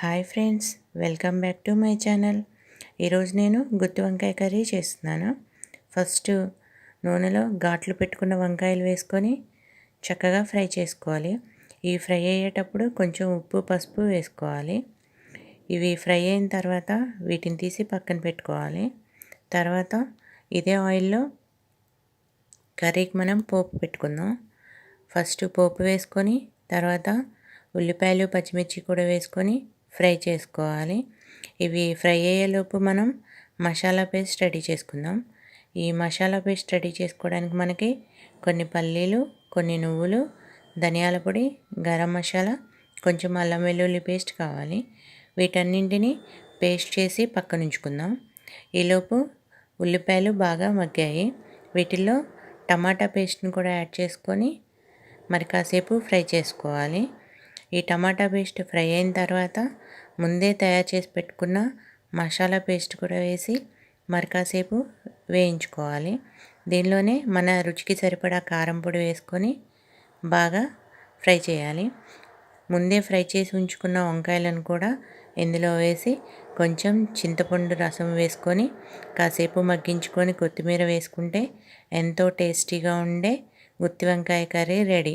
Hi friends welcome back to my channel. ఈరోజు నేను గుత్తి వంకాయ కర్రీ చేస్తున్నాను. ఫస్ట్ నూనెలో ఘాట్లు పెట్టుకున్న వంకాయలు వేసుకొని చక్కగా ఫ్రై చేసుకోవాలి. ఇవి ఫ్రై అయ్యేటప్పుడు కొంచెం ఉప్పు పసుపు వేసుకోవాలి. ఇవి ఫ్రై అయిన తర్వాత వీటిని తీసి పక్కన పెట్టుకోవాలి. తర్వాత ఇదే ఆయిల్లో కర్రీకి మనం పోపు పెట్టుకుందాం. ఫస్ట్ పోపు వేసుకొని తర్వాత ఉల్లిపాయలు పచ్చిమిర్చి కూడా వేసుకొని ఫ్రై చేసుకోవాలి. ఇవి ఫ్రై అయ్యేలోపు మనం మసాలా పేస్ట్ రెడీ చేసుకుందాం. ఈ మసాలా పేస్ట్ రెడీ చేసుకోవడానికి మనకి కొన్ని పల్లీలు కొన్ని నువ్వులు ధనియాల పొడి గరం మసాలా కొంచెం అల్లం వెల్లుల్లి పేస్ట్ కావాలి. వీటన్నింటిని పేస్ట్ చేసి పక్కన ఉంచుకుందాం ఈలోపు ఉల్లిపాయలు బాగా మగ్గాయి. వీటిల్లో టమాటా పేస్ట్ని కూడా యాడ్ చేసుకొని మరి కాసేపు ఫ్రై చేసుకోవాలి. ఈ టమాటా పేస్ట్ ఫ్రై అయిన తర్వాత ముందే తయారు చేసి పెట్టుకున్న మసాలా పేస్ట్ కూడా వేసి మరి కాసేపు వేయించుకోవాలి. దీనిలోనే మన రుచికి సరిపడా కారం పొడి వేసుకొని బాగా ఫ్రై చేయాలి. ముందే ఫ్రై చేసి ఉంచుకున్న వంకాయలను కూడా ఇందులో వేసి కొంచెం చింతపండు రసం వేసుకొని కాసేపు మగ్గించుకొని కొత్తిమీర వేసుకుంటే ఎంతో టేస్టీగా ఉండే గుత్తి వంకాయ కర్రీ రెడీ.